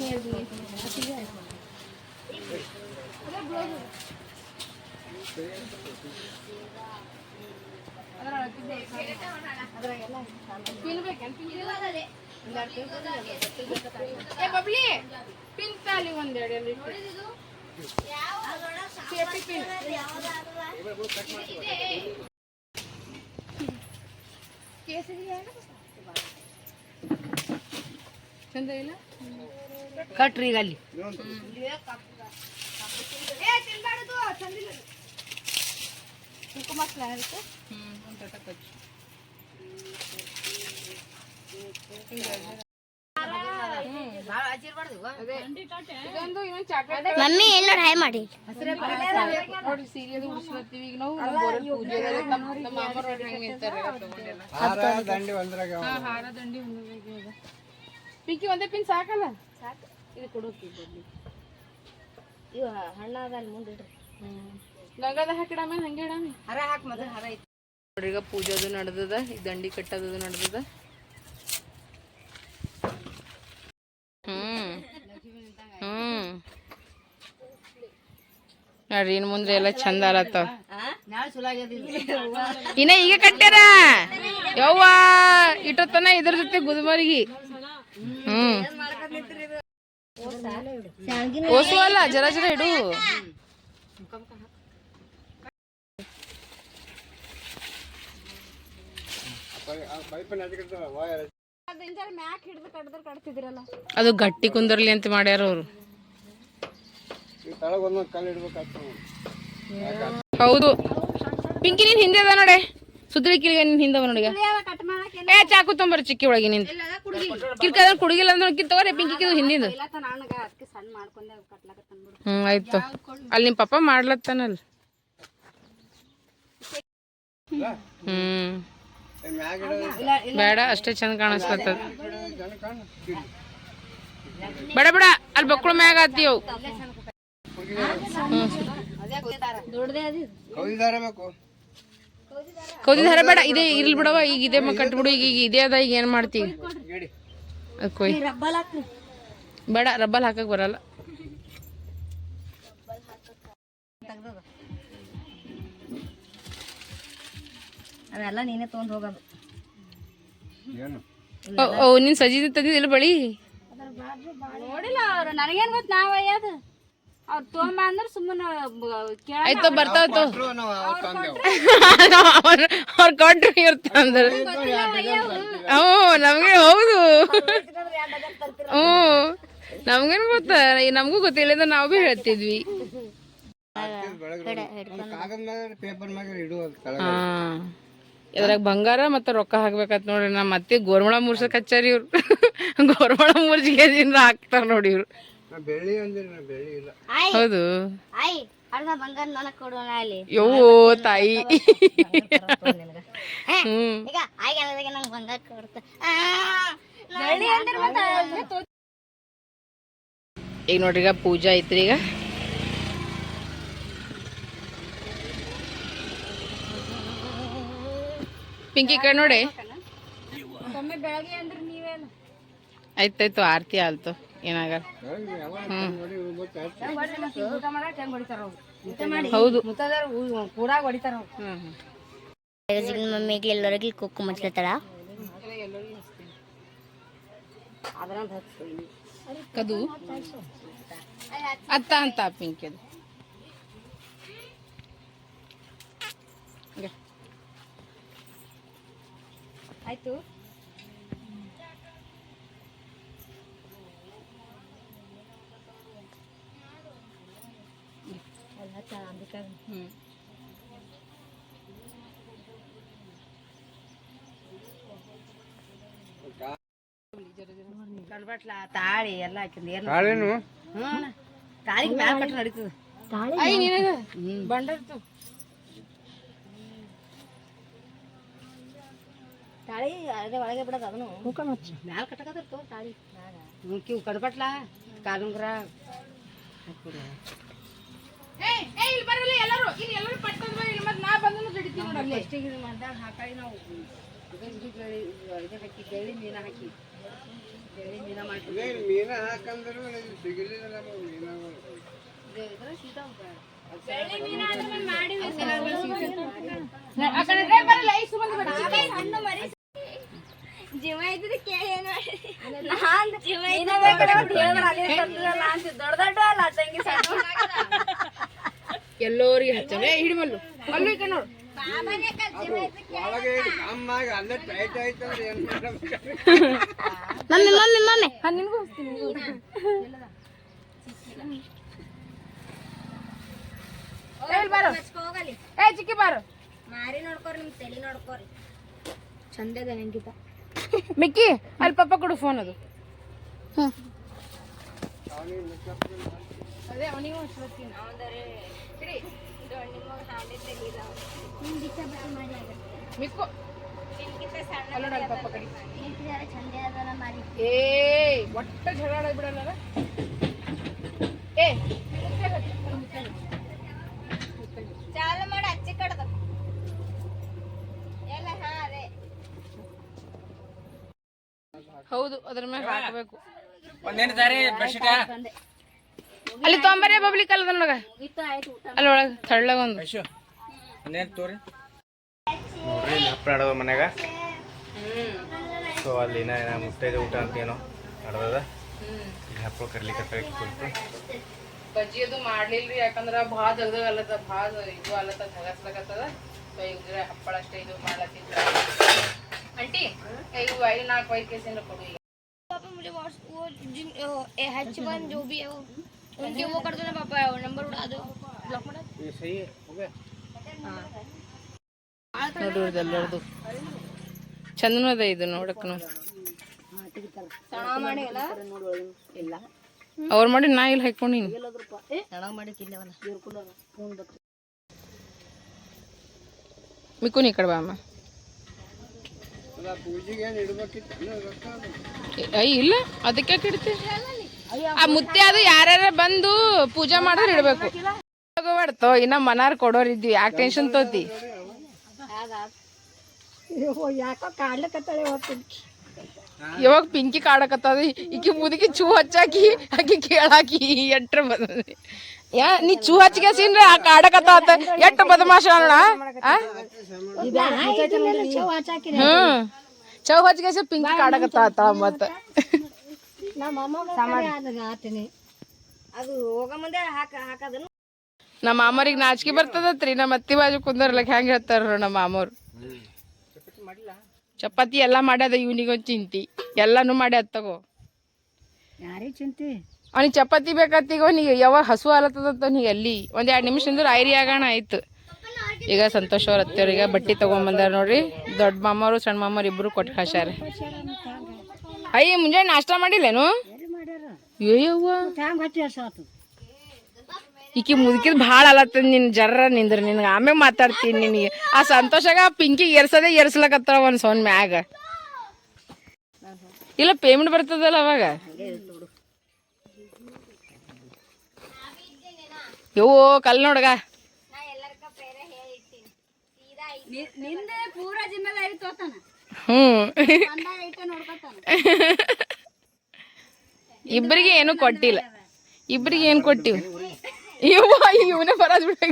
ಬಬ್ಲಿ ಪಿನ್ ತಾಲಿ ಒಂದೆರಡು ಎಲ್ಲಿ ಸೇಫ್ಟಿ ಪಿನ್ ಚಂದ ಇಲ್ಲ? ಕಟ್ರಿ ಈಗ ಅಲ್ಲಿ. ಇದೊಂದು ಇನ್ನೊಂದು ಚಾಕ್ಲೇಟ್ ಮಮ್ಮಿ ಎಲ್ಲ ಟ್ರೈ ಮಾಡಿ. ನೋಡಿ ಸೀರಿಯಲ್ ಉಡ್ಸ್ಲತ್ತೀವಿ ಈಗ ನಾವು ನಮ್ಮ ಪೂಜೆ ಮಾಮರ ಹೆಂಗ್ ನಿಂತಾರ ಹಾರ ದಂಡಿ ಪಿಂಕಿ ಒಂದೇ ಪಿನ್ ಸಾಕಲ್ಲ? ಸಾಕು. ಇದು ಕೊಡೋಕೆ ಇವ ಹಣ್ಣಾದ ಅಲ್ಲಿ ಮುಂದೆ ಇಡ್ರಿ. ಹ್ಮ್ ಗಂಗಾದ ಹಾಕಿಡಾಮೇಲೆ ಹಂಗೆ ಇಡಾಮಿ ಹರ ಹಾಕ್ ಮೊದಲು ಹರ ಐತಿ. ನೋಡ್ರಿ ಈಗ ಪೂಜೆದು ನಡೆದದ ಈ ದಂಡಿ ಕಟ್ಟೋದು ನಡೆದದ. ಹ್ಮ್. ಹ್ಮ್. ನೋಡ್ರಿ ಇನ್ ಮುಂದೆ ಎಲ್ಲ ಚಂದ ಅಲತ್ತವ ನಾಳೆ ಇನ್ನ ಈಗ ಕಟ್ಟ್ಯಾರ? ಯವ್ವ ಇಟ್ಟತನ ಇದ್ರ ಜೊತೆ ಗುದುಮರಿಗೆ ಹ್ಮ್. ಓಸುವಲ್ಲ ಜರ ಜರ ಇಡು. ಅದು ಗಟ್ಟಿ ಕುಂದರ್ಲಿ ಅಂತ ಮಾಡ್ಯಾರ ಅವರು. ಹೌದು. ಪಿಂಕಿ ನೀನ್ ಹಿಂದೆ ಅದ ನೋಡೆ. ಸುದ್ರಿ ಕಿಲ್ಗೆ ನಿನ್ ಹಿಂದೆ ಅವ ನೋಡಿ. ಏ ಚಾಕು ತೊಂಬರ್ ಚಿಕ್ಕಿ ಒಳಗೆ ನಿಂತ ಕಿಲ್ಕ ಕುಡುಗಿಲ್ಲ ಅಂದ್ರೆ ಕಿರ್ ತಗೋರಿ ಪಿಂಕಿ ಕಿದು ಹಿಂದಿಂದ ಹ್ಮ್ ಆಯ್ತು. ಅಲ್ಲಿ ನಿಮ್ ಪಪ್ಪ ಮಾಡ್ಲತ್ತಾನಲ್ ಹ್ಮ್. ಬೇಡ, ಅಷ್ಟೇ ಚಂದ ಕಾಣಿಸ್ಕೊತದ. ಬೇಡ ಬೇಡ, ಅಲ್ಲಿ ಬಕ್ಳು ಮ್ಯಾಗ ಆತಿಯವು ಕೌದಿದಾರ ಬೇಡ, ಇದೇ, ಇರ್ಲಿ ಬಿಡವ ಈಗ ಇದೇ ಕಟ್ಬಿಡು, ಈಗ ಈಗ ಇದೇ ಅದ, ಈಗ ಏನ್ ಮಾಡ್ತೀವಿ ಕೊಯ್. ಬೇಡ, ರಬ್ಬಲ್ ಹಾಕಕ್ ಬರಲ್ಲ. ಅವೆಲ್ಲ ನೀನೇ ತೊಗೊಂಡ್ ಹೋಗೋದು. ಓ, ಓ ನೀನ್ ಸಜಿ ತಂದಿದ್ದಿಲ್ಲ ಬಳಿ? ನೋಡಿಲ್ಲ ಅವ್ರು. ನನಗೇನ್ ಗೊತ್ತು? ನಾವ್ ಅಯ್ಯದು ಅವ್ರು ತೊಗೊಂಬ ಅಂದ್ರೆ ಸುಮ್ಮನೆ ಆಯ್ತು ಬರ್ತಾವ ಅವ್ರ ಕೊಟ್ರು ಇರ್ತಂದ್ರ ಹ್ಞೂ ನಮಗೆ ಹೌದು. ಹ್ಞೂ ನಮ್ಗೇನು ಗೊತ್ತ? ಈ ನಮಗೂ ಗೊತ್ತಿಲ್ಲ ನಾವು ಭೀ ಹೇಳ್ತಿದ್ವಿ. ಹಾ. ಇದ್ರಾಗ ಬಂಗಾರ ಮತ್ತೆ ರೊಕ್ಕ ಹಾಕ್ಬೇಕಾಯ್ತು ನೋಡ್ರಿ ನಮ್ಮ ಮತ್ತೆ ಗೋರ್ಮಳ ಮುರ್ಸಕ್ ಹಚ್ಚಾರಿ ಇವ್ರು. ಗೋರ್ಮಳ ಮುರ್ಜಿಗೆದಿಂದ ಹಾಕ್ತಾರ ನೋಡಿ ಇವ್ರು. ಬೆಳ್ಳಿ ಅಂದ್ರೆ ನಾ ಬೆಳ್ಳಿ ಇಲ್ಲ. ಆಯ್. ಹೌದು. ಯವ್ವೋ ತಾಯಿ. ಈಗ ನೋಡ್ರಿ ಈಗ ಪೂಜಾ ಐತ್ರಿ ಈಗ. ಪಿಂಕಿ ಕಡೆ ನೋಡಿ? ಆಯ್ತಾಯ್ತು ಆರತಿ ಆಲ್ತು ಏನಾಗ? ಹೌದು. ಮಮ್ಮಿಗೆ ಎಲ್ಲರಿಗೂ ಕುಕ್ಕು ಹಚ್ಚು ಕದು. ಅತ್ತ ಅಂತ ಪಿಂಕಿ ಆಯಿತು. ಎಲ್ಲ ಚಂದಿಕ ತಾಳಿ ಎಲ್ಲ ಹಾಕಿಂದ ಏನು ಹ್ಞೂ ತಾಳಿಗೆ ಮ್ಯಾಲ ಕಟ್ಟು ನಡೀತದೆ. ತಾಳಿ ಬಂಡರ್ತು ತಾಳಿ ಅದೇ ಒಳಗೆ ಬಿಡೋದು ಅದನ್ನು. ಮ್ಯಾಲ ಕಟ್ಟಕತ್ತಿರ್ತು ತಾಳಿ. ಹ್ಞೂ ಕಿವು ಕಡ್ಬಟ್ಲ ಕಾಲುಂಗ್ರ. ಬರಲ್ಲ ಎಲ್ಲರೂ. ಇಲ್ಲಿ ಎಲ್ಲರೂ ಪಟ್ಟದ ಇಲ್ಲಿ ಮತ್ತೆ ನಾ ಬಂದನು ಇದು ಮಾಡ್ದಾಗ ಹಾಕಾಳಿ ನಾವು ಗಂಜಿ ಬೇಳೆ ಇದು ಹಾಕಿ ಬೇಳೆ ಮೀನ ಹಾಕಿ. ಬೇಳೆ ಮೀನ ಮಾಡಿ ಮೀನ ಹಾಕಂದ್ರು ಸಿಗಲಿಲ್ಲ ಇದ್ರ ಆ ಕಡೆ ಏ, ಬರಲ್ಲ ಐ ಸುಮಂದ್ ಬರ ಜೀವ ಇದ್ರೆ ಕೇಳಿ ಏನು? ಜೀವ ದೊಡ್ಡ ದೊಡ್ಡ ಅಲ್ಲ ತಂಗಿ ಸಣ್ಣ. ಎಲ್ಲರಿಗೆ ಹಚ್ಚವ ಏ ಹಿಡಿಮಲ್ಲು ಅಲ್ಲೂ ನೋಡು ಏ, ಬಾರು. ಚಿಕ್ಕಿ ಬಾರು. ಮಾರಿ ನೋಡ್ಕೋರಿ ನಿಮ್ ತಲೆ ನೋಡ್ಕೋರಿ. ಚಂದ ಇದೆ ನಂಗಿತ ಮಿಕ್ಕಿ ಅಲ್ಲಿ ಪಪ್ಪ ಕೊಡು ಫೋನ್ ಅದು. ಅದೇ ಅವನಿಗೂ ಮಿಕ್ಕು. ಏ ಒಟ್ಟ ಜಗಳ ಬಿಡಲ್ಲ ಏ ಚಾಲು ಮಾಡಿ ಹಚ್ಚಿ ಕಡ್ದ ಎಲ್ಲ ಹಾ ಅದೇ ಹೌದು ಅದ್ರ ಮೇಲೆ ಹಾಕಬೇಕು. ಒಂದೇನು ಬೆಡ್ಶೀಟ ಅಲ್ಲಿ ತೊಂಬರೇ ಬಬ್ಲಿ ಕಲ್ಲದ ನೋಡಗ ಅಲ್ಲಿ ಒಳಗೆ ತಳ್ಳಗ ಒಂದು. ಒಂದೇನು ತೋರಿ? ನೋಡ್ರಿ ಹಪ್ಪ ಆಡೋದು ಮನ್ಯಾಗ. ಸೊ ಅಲ್ಲಿ ಇನ್ನ ಏನ ಮುತ್ತೈದೆ ಊಟ ಅಂತ ಏನೋ ನಡೆದದ. ಇಲ್ಲಿ ಹಪ್ಪಳ ಕರ್ಲಿಕ್ಕೆ ಬಜ್ಜಿ ಅದು ಮಾಡ್ಲಿಲ್ರಿ ಯಾಕಂದ್ರ ಭಾಳ ದಗದಾಗ ಅಲ್ಲತ್ತ ಭಾಳ ಇದು ಅಲ್ಲತ್ತ ಸೊ ಈಗ ಹಪ್ಪಳ ಅಷ್ಟೇ ಇದು ಮಾಡ್ಲತ್ತಿದ್ರ. ಅಂಟಿ ಈಗ ಐದು ನಾಲ್ಕು ಐದು ಕೇಸಿಂದ ಕೊಡು ಈಗ पापा मुझे व्हाट्स वो जिन हैच वन जो भी है वो उनके वो कर दो ना पापा नंबर उड़ा दो ब्लॉक में ಈ ಸಹಿ ಹೋಗ ನೋಡ್ರಿ ಎಲ್ಲರದು ಚಂದನೂ ಅದ ಇದು ನೋಡಕ್ಕನು ಅವ್ರು ಮಾಡಿ ನಾ ಇಲ್ಲಿ ಹಾಕೊಂಡಿನಿ ಮಿಕ್ಕು ನೀ ಕಡೆ ಬಾ ಅಮ್ಮ ಅಯ್ಯ ಇಲ್ಲ ಅದಕ್ಕೆ ಇಡ್ತಿ ಆ ಮುತ್ತೆ ಅದು ಯಾರ್ಯಾರ ಬಂದು ಪೂಜೆ ಮಾಡಿದ್ರೆ ಇಡಬೇಕು. ತಗೋಬಾರ್ದು ಇನ್ನ ಮನಾರ್ ಕೊಡೋರ್ ಇದ್ವಿ ಯಾಕೆ ಟೆನ್ಷನ್ ತೋತಿ? ಇವಾಗ ಪಿಂಕಿ ಕಾಡಕತ್ತದ ಈಕಿ ಮುದುಕಿ ಚೂ ಹಚ್ಚಾಕಿ ಆಕಿ ಕೇಳಾಕಿ ಎಟ್ರ ಬದಲಿ ಯಾ, ನೀ ಚೂ ಹಚ್ಕೇಸಿನ್ರ ಆ ಕಾಡಕತ್ತ ಎಷ್ಟು ಬದಮಾಶ ಅಣ್ಣ? ಹ್ಮ್. ಚೌ ಹಚ್ಕೇಸಿ ಪಿಂಕಿ ಕಾಡಕತ್ತ ಮತ್ತ. ಹಾಕ ಹಾಕದನು ನಮ್ಮ ಮಾಮರಿಗೆ ನಾಚಿಕೆ ಬರ್ತದತ್ರಿ. ನಮ್ಮ ಅತ್ತಿ ಬಾಜು ಕುಂದರ್ಲಕ್ ಹೆಂಗ್ ಹೇಳ್ತಾರ ನಮ್ಮ ಮಾಮವ್ರು. ಚಪಾತಿ ಎಲ್ಲಾ ಮಾಡ್ಯಾದ ಇವ್ನಿಗೊಂದ್ ಚಿಂತಿ. ಎಲ್ಲಾನು ಮಾಡ್ಯಾದ ತಗೋ. ಯಾರಿಗೆ ಚಿಂತಿ? ಅವ್ನಿಗೆ ಚಪಾತಿ ಬೇಕತ್ತೀಗ ಅವನಿಗೆ ಯಾವಾಗ ಹಸು ಆಲತ್ತದಂತ ಅವ್ನಿಗೆ ಅಲ್ಲಿ ಒಂದು ಎರಡು ನಿಮಿಷ ಅಂದ್ರೆ ಐರಿ ಆಗೋಣ ಆಯ್ತು. ಈಗ ಸಂತೋಷ್ ಅವ್ರ ಅತ್ತೆಯವ್ರಿಗೆ ಬಟ್ಟೆ ತಗೊಂಬಂದಾರ ನೋಡ್ರಿ. ದೊಡ್ಡ ಮಾಮವ್ರು, ಸಣ್ಣ ಮಾಮರು ಇಬ್ರು ಕೊಟ್ಟು ಕಳ್ಸ್ಯಾರ ಅಯ್ಯ ಮುಂಜಾನೆ ನಾಷ್ಟ ಮಾಡಿಲ್ಲೇನು? ಈಕಿ ಮುದುಕಿದ್ ಭಾಳ ಅಲತ್ತದ ನಿನ್ ಜರ್ರ ನಿಂದ್ರ ನಿನ್ಗೆ. ಆಮೇಲೆ ಮಾತಾಡ್ತೀನಿ ನಿನಗೆ. ಆ ಸಂತೋಷಾಗ ಪಿಂಕಿ ಏರ್ಸದೇ ಏರ್ಸ್ಲಕತ್ತಾರ ಒಂದು ಸೌನ್ ಮ್ಯಾಗ. ಇಲ್ಲ ಪೇಮೆಂಟ್ ಬರ್ತದಲ್ಲ ಅವಾಗ? ಯೋ ಕಲ್ ನೋಡ್ಗ ಹ್ಮ್. ಇಬ್ಬರಿಗೆ ಏನು ಕೊಟ್ಟಿಲ್ಲ. ಇಬ್ಬರಿಗೆ ಏನು ಕೊಟ್ಟಿವಿ ಇವ ಇವನೇ ಬರೋದ್ ಬಿಡ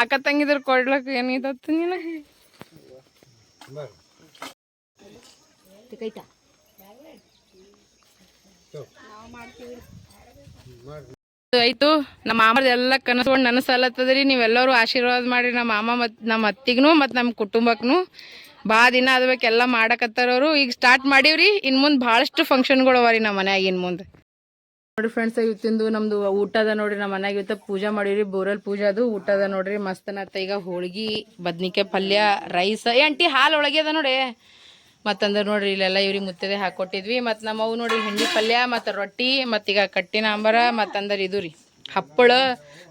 ಅಕ್ಕ ತಂಗಿದ್ರು ಕೊಡ್ಲಕ್ ಏನಿದತ್ತು ನೀನ ತಿಕೈತಾ ಆಯ್ತು ನಮ್ಮ ಮಾಮದ ಎಲ್ಲ ಕನಸ್ಕೊಂಡು ನೀವು ನೀವೆಲ್ಲರೂ ಆಶೀರ್ವಾದ ಮಾಡಿ ನಮ್ಮ ಮಾಮ ಮತ್ತು ನಮ್ಮ ಅತ್ತಿಗೂ ಮತ್ತು ನಮ್ಮ ಕುಟುಂಬಕ್ಕೂ ಭಾಳ ದಿನ ಅದಬೇಕೆಲ್ಲ ಮಾಡಕತ್ತಾರವ್ರು ಈಗ ಸ್ಟಾರ್ಟ್ ಮಾಡೀವ್ರಿ ಇನ್ನು ಮುಂದೆ ಭಾಳಷ್ಟು ಫಂಕ್ಷನ್ಗಳು ಅವ ರೀ ನಮ್ಮ ಮನ್ಯಾಗ ಇನ್ನು ಮುಂದೆ. ನೋಡಿ ಫ್ರೆಂಡ್ಸ್ ಇವತ್ತಿಂದು ನಮ್ದು ಊಟದ ನೋಡ್ರಿ. ನಮ್ಮ ಮನ್ಯಾಗ ಇವತ್ತು ಪೂಜೆ ಮಾಡೀವ್ರಿ ಬೋರಲ್ ಪೂಜೆ ಅದು ಊಟದ ನೋಡ್ರಿ. ಮಸ್ತನತ್ತ ಈಗ ಹೋಳ್ಗಿ, ಬದ್ನಿಕಾಯಿ ಪಲ್ಯ, ರೈಸ್. ಏ ಅಂಟಿ ಹಾಲು ಒಳಗೆ ಅದ ನೋಡಿ. ಮತ್ತಂದ್ರೆ ನೋಡ್ರಿ ಇಲ್ಲೆಲ್ಲ ಇವ್ರಿಗೆ ಮುತ್ತದೆ ಹಾಕೊಟ್ಟಿದ್ವಿ. ಮತ್ತು ನಮ್ಮ ಅವು ನೋಡ್ರಿ ಹಿಂಡಿ ಪಲ್ಯ, ಮತ್ತು ರೊಟ್ಟಿ ಮತ್ತೀಗ ಕಟ್ಟಿನ ಅಂಬರ, ಮತ್ತಂದ್ರೆ ಇದು ರೀ. ಹಪ್ಪಳ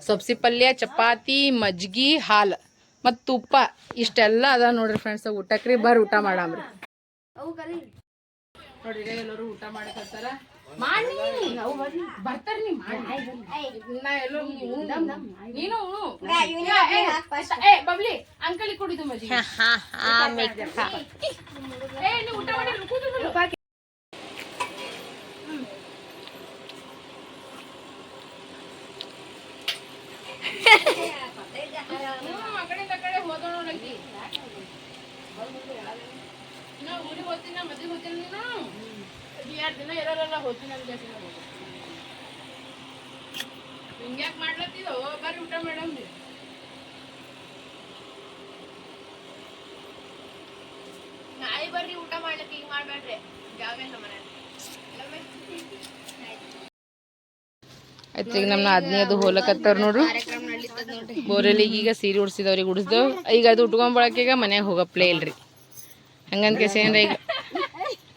ಸಬ್ಸಿ ಪಲ್ಯ, ಚಪಾತಿ, ಮಜ್ಗಿ, ಹಾಲು. ಮತ್ತು ತುಪ್ಪ, ಇಷ್ಟೆಲ್ಲ ಅದ ನೋಡ್ರಿ ಫ್ರೆಂಡ್ಸ್ ಊಟಕ್ಕೆ ರೀ ಬರ್ರಿ ಊಟ ಮಾಡಾಮ್ರಿ. ನೋಡ್ರಿ ಈಗ ಎಲ್ಲರೂ ಊಟ ಮಾಡಕತ್ತಾರ ಮಾಡಿ ಬರ್ತಾರ ನೀ ನಾ ಎಲ್ಲೋ ನೀನು ಬಬ್ಲಿ ಅಂಕಲಿ ಕುಡಿದು ಮಜಿ ಏ ನೀ ಊಟ ಮಾಡಿ ಕೂತು ಆ ಕಡೆ ಹೋದೋಣ. ನಾ ಊರಿಗೆ ಹೋಗ್ತೀನಿ ಮದ್ವೆಗೆ ಹೋಗ್ತೀನಿ ನೀನು. ಎರಡು ದಿನ ಊಟ ಊಟ ಈಗ ಮನೆ. ಈಗ ನಮ್ಮ ಆದ್ನಿ ಅದು ಹೋಲಕತ್ತಾರ ನೋಡ್ರಿ. ಬೋರಲ್ಲಿ ಈಗ ಸೀರೆ ಉಡ್ಸಿದವ್ರಿಗೆ ಉಡ್ಸ್ದವ್. ಈಗ ಅದು ಉಟ್ಕೊಂಬಳಕ್ಕೆ ಈಗ ಮನ್ಯಾಗ ಹೋಗಪ್ಲೇ ಇಲ್ರಿ. ಹಂಗಂತ ಏನ್ರಿ ಈಗ ಹ್ಞೂ ನನಗೆ ಕಾಲ ಅವ್ರಿಗೆ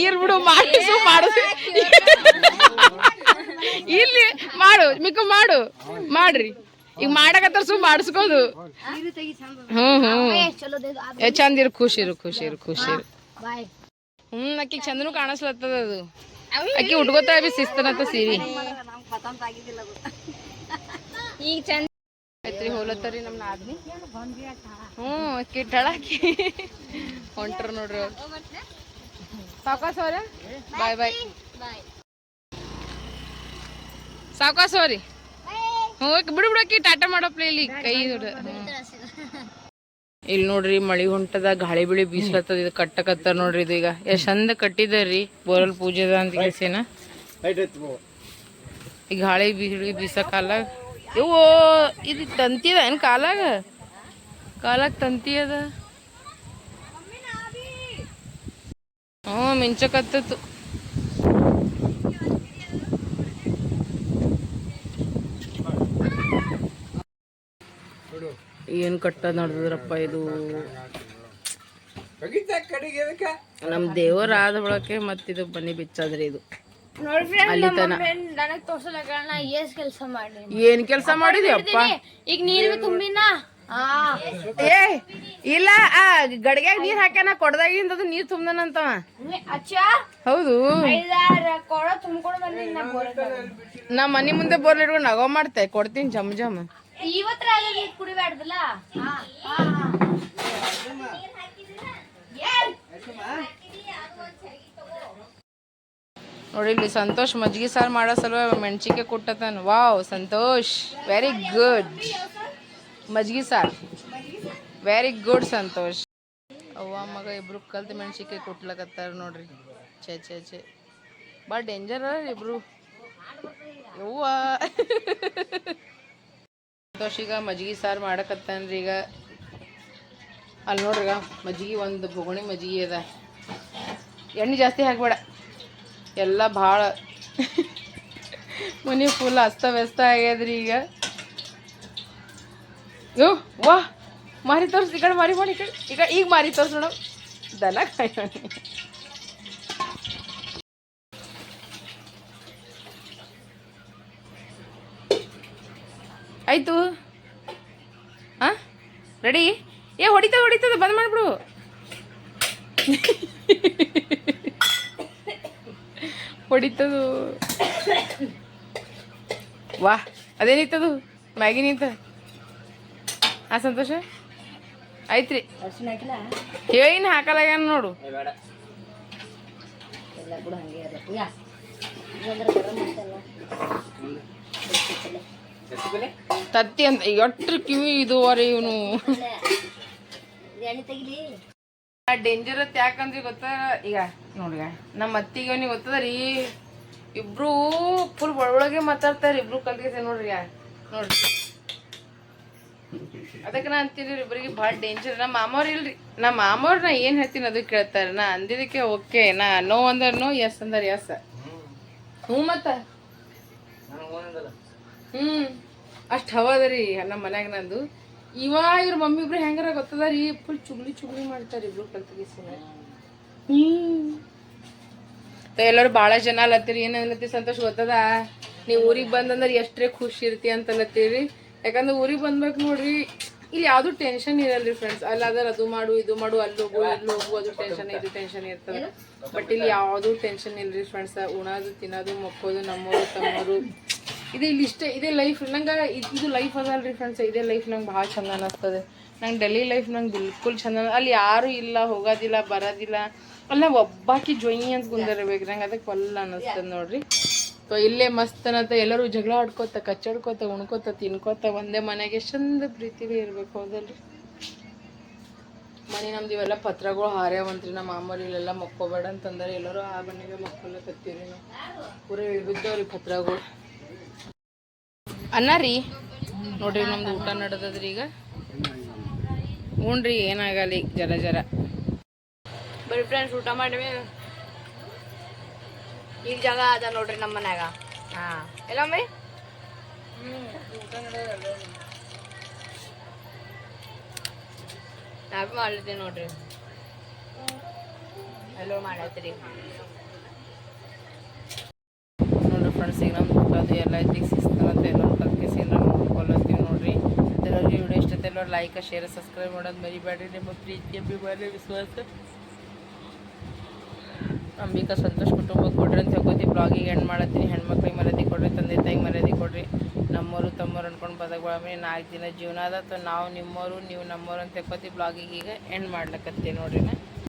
ಇರ್ ಬಿಡು ಮಾಡಿಸು ಮಾಡಿಸು ಇಲ್ಲಿ ಮಾಡು ಮಿಕ್ಕು ಮಾಡು ಮಾಡ್ರಿ ಈಗ ಮಾಡಕತ್ತಾರ ಸು ಮಾಡಿಸ್ಕೋದು ಹ್ಮ್ ಹ್ಮ್. ಚಂದ ಇರು ಖುಷಿರು ಖುಷಿ ಇರು ಖುಷಿ ಇರು. ಹ್ಮ್ ಅಕ್ಕಿ ಚಂದನು ಕಾಣಿಸ್ಲತ್ತದ ಅದು. ಅಕ್ಕಿ ಉಟ್ಕೋತಾ ಬಿ ಶಿಸ್ತನತ್ತ ಸೀರಿ. ಈಗ ಚಂದ ಐತ್ರಿ ಹೋಲತ್ತರಿ ನಮ್ಮ ನಾದ್ನಿ ಹ್ಞೂ ಅಕ್ಕಿ ಇಟ್ಟಾಳಕ್ಕಿ ಹೊಂಟ್ರ ನೋಡ್ರಿ ಸಾವ್ಕಾಸ್ ಅವ್ರ? ಬಾಯ್ ಬಾಯ್. ಸಾವ್ಕಾಸ್ ಅವ್ರಿ? ಹ್ಞೂ ಅಕ್ಕಿ ಬಿಡು ಬಿಡಕ್ಕಿ ಟಾಟಾ ಮಾಡೋ ಇಲ್ಲಿ ಕೈ ದೊಡ್ಡ ಇಲ್ಲಿ ನೋಡ್ರಿ ಮಳಿ ಹೊಂಟದ, ಗಾಳಿ ಬಿಳಿ ಬೀಸ್ಲತ್ತದ, ಇದು ಕಟ್ಟಕತ್ತಾರ ನೋಡ್ರಿ ಇದು ಈಗ ಎಷ್ಟ್ ಚಂದ ಕಟ್ಟಿದಾರ್ರಿ ಬೋರಲ್ ಪೂಜೆದ ಅಂತ ಕೇಸೇನ ಈ ಗಾಳಿ ಬಿಳಿ ಬೀಸ ಕಾಲಾಗ ಇವು ಇದು ತಂತಿ ಅದ ಏನು ಕಾಲಾಗ? ಕಾಲಾಗ ತಂತಿ ಅದ? ಹ್ಞೂ ಮಿಂಚಕತ್ತತ್ತು. ಏನು ಕಟ್ಟ ನಡೆದ್ರಪ್ಪ ಇದು? ನಮ್ಮ ದೇವರ ಆದ ಬಳಕೆ ಮತ್ತಿದು ಬನ್ನಿ ಬಿಚ್ಚದ್ರಿ ಇದು. ಏನ್ ಕೆಲಸ ಮಾಡಿದ್ಯಪ್ಪ? ಈಗ ನೀರು ತುಂಬಿನ? ಏ ಇಲ್ಲ ಆ ಗಡಿಗ್ಯಾಗ ನೀರ್ ಹಾಕ್ಯಾನ ಕೊಡದಾಗಿಂದ ಅದು ನೀರ್ ತುಂಬನಂತ ಹೌದು. ನಾ ಬೋರ್ ನಾ ಮನಿ ಮುಂದೆ ಬೋರ್ಲ್ ಇಟ್ಕೊಂಡು ನಗೋ ಮಾಡ್ತೆ ಕೊಡ್ತೀನಿ ಜಮ್ ಜಮ್. ಇವತ್ತರ ನೀರ್ ನೋಡಿ ಇಲ್ಲಿ ಸಂತೋಷ್ ಮಜ್ಜಿಗೆ ಸಾರು ಮಾಡೋ ಸಲುವಾಗಿ ಮೆಣಸಿಕೆ ಕೊಟ್ಟತಾನ. ವಾವ್ ಸಂತೋಷ್. ವೆರಿ ಗುಡ್ ಮಜ್ಜಿಗೆ ಸಾರು. Very good Santosh. ಅವ್ವ ಮಗ ಇಬ್ರು ಕಲ್ತು ಮೆಣಸಿಕೆ ಕೊಟ್ಲಕತ್ತಾರ ನೋಡ್ರಿ. ಛೇ ಛೇ ಛೇ. ಭಾಳ ಡೇಂಜರ್ ಇಬ್ರು. ಯವ್ವ. ಸಂತೋಷ್, ಈಗ ಮಜ್ಗಿ ಸಾರು ಮಾಡಕತ್ತಾನ್ರಿ ಈಗ? ಅಲ್ಲಿ ನೋಡ್ರಿಗ ಈಗ ಮಜ್ಜಿಗೆ ಒಂದು ಬೊಗಣಿ ಮಜ್ಜಿಗೆ ಅದ. ಎಣ್ಣೆ ಜಾಸ್ತಿ ಹಾಕ್ಬೇಡ. ಎಲ್ಲ ಭಾಳ ಮನೆ ಫುಲ್ ಅಸ್ತವ್ಯಸ್ತ ಆಗ್ಯದ್ರಿ ಈಗ. ಯೋ, ವಾ, ಮಾರಿ ತೋರ್ಸಿ, ಈ ಕಡೆ ಮಾರಿ ಮಾಡಿ ಈ ಕಡೆ ಈ ಈಗ ಮಾರಿ ತೋರ್ಸ್ ನೋಡೋ. ದನ ಕಾಯೋಣ. ಆಯ್ತು. ಹಾ ರೆಡಿ ಏ ಹೊಡಿತದ ಹೊಡಿತದ ಬಂದ್ ಮಾಡ್ಬಿಡು. ಹೊಡಿತದು. ವಾ ಅದೇನಿತ್ತದು ಮ್ಯಾಗಿ ನಿಂತ. ಆ, ಸಂತೋಷ? ಆಯ್ತ್ರಿ. ಹೇಳಿನ ಹಾಕಲ್ಲ ನೋಡು. ತತ್ತಿ ಅಂತ ಎಟ್ರ ಕಿವಿ ಇದುವರೆ ಇವನು. ಡೇಂಜರ್ ಅತ್ತ ಯಾಕಂದ್ರೆ ಗೊತ್ತ? ಈಗ ನೋಡ್ಗ ನಮ್ಮ ಅತ್ತಿಗೆ ಅವನಿಗೆ ಗೊತ್ತದ ರೀ ಇಬ್ರು ಫುಲ್ ಒಳಗೆ ಮಾತಾಡ್ತಾರ ಇಬ್ರು ಕಲ್ತ್ಕೈತೆ ನೋಡ್ರಿ ನೋಡ್ರಿ. ಅದಕ್ಕೆ ನಾ ಅಂತೀನಿ ಇಬ್ಬರಿಗೆ ಭಾಳ ಡೇಂಜರ್ ನಮ್ಮ ಮಾಮವ್ರು ಇಲ್ರಿ. ನಮ್ಮ ಮಾಮವ್ರು ನಾ ಏನು ಹೇಳ್ತೀನಿ ಅದು ಕೇಳ್ತಾರೆ. ನಾ ಅಂದಿದ್ದಕ್ಕೆ ಓಕೆ ನಾ ನೋ ಅಂದ್ರೆ ನೋ ಎಸ್ ಅಂದ್ರೆ ಎಸ್ ಹ್ಞೂ ಮತ್ತ? ಹ್ಞೂ ಅಷ್ಟು ಹವಾದ ರೀ ನಮ್ಮ ಮನ್ಯಾಗ ನಂದು. ಇವ ಇವ್ರ ಮಮ್ಮಿ ಇಬ್ರು ಹೆಂಗಾರ ಗೊತ್ತದ ರೀ ಫುಲ್ ಚುಗ್ಲಿ ಚುಗ್ಲಿ ಮಾಡ್ತಾರೆ ಇಬ್ರು ಹ್ಞೂ ಎಲ್ಲರೂ ಭಾಳ ಜನ ಅಲ್ಲತ್ತೀರಿ ಏನು ಅನ್ಲತ್ತಿ ಸಂತೋಷ ಗೊತ್ತದ? ನೀವು ಊರಿಗೆ ಬಂದಂದ್ರೆ ಎಷ್ಟೇ ಖುಷಿ ಇರ್ತಿ ಅಂತ ಅಲ್ಲತ್ತೀರಿ ಯಾಕಂದ್ರೆ ಊರಿಗೆ ಬಂದ್ಬೇಕು ನೋಡ್ರಿ ಇಲ್ಲಿ ಯಾವುದು ಟೆನ್ಷನ್ ಇರಲ್ರಿ ಫ್ರೆಂಡ್ಸ್ ಅಲ್ಲಿ ಆದ್ರೆ ಅದು ಮಾಡು, ಇದು ಮಾಡು, ಅಲ್ಲಿ ಹೋಗು, ಇಲ್ಲಿ ಹೋಗು, ಅದು ಟೆನ್ಷನ್ ಇದು ಟೆನ್ಷನ್ ಇರ್ತದೆ. ಬಟ್ ಇಲ್ಲಿ ಯಾವುದು ಟೆನ್ಷನ್ ಇಲ್ರಿ ಫ್ರೆಂಡ್ಸ್ ಉಣೋದು, ತಿನ್ನೋದು, ಮಕ್ಕೋದು ನಮ್ಮವರು ತಮ್ಮವರು ಇದು ಇಲ್ಲಿ ಇಷ್ಟೇ, ಇದೇ ಲೈಫ್ ನಂಗೆ ಇದು ಲೈಫ್ ಅದಲ್ರಿ ಫ್ರೆಂಡ್ಸ್ ಇದೇ ಲೈಫ್ ನಂಗೆ ಭಾಳ ಚಂದ ಅನ್ನಿಸ್ತದೆ ನಂಗೆ ಡೆಲ್ಲಿ ಲೈಫ್ ನಂಗೆ ಬಿಲ್ಕುಲ್ ಚಂದ ಅಲ್ಲಿ ಯಾರೂ ಇಲ್ಲ, ಹೋಗೋದಿಲ್ಲ, ಬರೋದಿಲ್ಲ. ಅಲ್ಲ ಒಬ್ಬಾಕಿ ಜೊಯ್ ಅಂತ ಕುಂದಿರ್ಬೇಕು ನಂಗೆ ಅದಕ್ಕೆ ಒಲ್ಲ ಅನ್ನಿಸ್ತದೆ ನೋಡ್ರಿ. ಸೊ ಇಲ್ಲೇ ಮಸ್ತ್ ಅನ್ನತ್ತ ಎಲ್ಲರೂ ಜಗಳ ಆಡ್ಕೋತ, ಕಚ್ಚಾಡ್ಕೋತ, ಉಣ್ಕೋತ, ತಿನ್ಕೋತ, ಒಂದೇ ಮನೆಗೆ ಚಂದ ಪ್ರೀತಿಲಿ ಇರ್ಬೇಕು, ಹೌದಲ್ರಿ? ಮನೆ ನಮ್ದು ಇವೆಲ್ಲ ಪತ್ರಗಳು ಹಾರ್ಯಾವಂತ್ರಿ, ನಮ್ಮ ಮಾಮೂಲಿ ಇಲ್ಲೆಲ್ಲ ಮಕ್ಕೋಬೇಡ ಅಂತಂದ್ರೆ ಎಲ್ಲರೂ, ಆ ಮನೆಗೆ ಮಕ್ಕೊಲ್ಲಕತ್ತೀವಿ ನಾವು. ಪೂರ ಇಳಿಬಿದ್ದವ್ರಿ ಪತ್ರಗಳು. ಅನ್ನ ರೀ, ನೋಡ್ರಿ ನಮ್ದು ಊಟ ನಡೆದದ್ರಿ ಈಗ. ಹ್ಞೂ ಏನಾಗಲ್ಲ ಈಗ ಜರ ಜರ. ಬರೀ ಫ್ರೆಂಡ್ಸ್ ಊಟ ಮಾಡಿವಿ ಈಗ ಜಾಗ ಅದ ನೋಡ್ರಿ ನಮ್ಮ ಮನ್ಯಾಗ. ಹಾ. ಎಲ್ಲ ಮೈ ನಾವೇ ಮಾಡ್ಲತ್ತೀನಿ ನೋಡ್ರಿ. ಎಲ್ಲೋ ಮಾಡತ್ತೀರಿ ನೋಡ್ರಿ ಫ್ರೆಂಡ್ಸ್ ಎಲ್ಲ ಐತಿಗೆ ಸಿಸ್ತಾನಂತ ಎಲ್ಲರೂ ಕಲ್ಕಿಸಿ ಎಲ್ಲ ನೋಡ್ಕೊಳತ್ತೀವಿ ನೋಡ್ರಿ. ಎಲ್ಲರಿಗೂ ವಿಡಿಯೋ ಇಷ್ಟ ಎಲ್ಲರೂ ಲೈಕ್ ಶೇರ್ ಸಬ್ಸ್ಕ್ರೈಬ್ ಮಾಡೋದು ಮರಿಬೇಡ್ರಿ ನಿಮ್ಮ ಪ್ರೀತಿಯ ಅಭಿಮಾನ, ವಿಶ್ವಾಸ. ಅಂಬಿಕಾ ಸಂತೋಷ್ ಕುಟುಂಬಕ್ಕೆ ಕೊಡ್ರಿ ಅಂತ ಹೇಳ್ಕೊತಿ ಬ್ಲಾಗಿಗೆ ಎಂಡ್ ಮಾಡತ್ತೀನಿ. ಹೆಣ್ಮಕ್ಳಿಗೆ ಮರ್ಯಾದೆ ಕೊಡ್ರಿ, ತಂದೆ ತಾಯಿಗೆ ಮರ್ಯಾದೆ ಕೊಡ್ರಿ. ನಮ್ಮವರು ತಮ್ಮವ್ರು ಅಂದ್ಕೊಂಡು ಬದಕಬಾಮಿ ನಾಲ್ಕು ದಿನ ಜೀವನ ಅದ ಅಥವಾ ನಾವು ನಿಮ್ಮವರು ನೀವು ನಮ್ಮವರು ಅಂತ ಹೇಳ್ಕೊತಿ ಬ್ಲಾಗಿಗೆ ಈಗ ಎಂಡ್ ಮಾಡ್ಲಕತ್ತೀನಿ ನೋಡ್ರಿ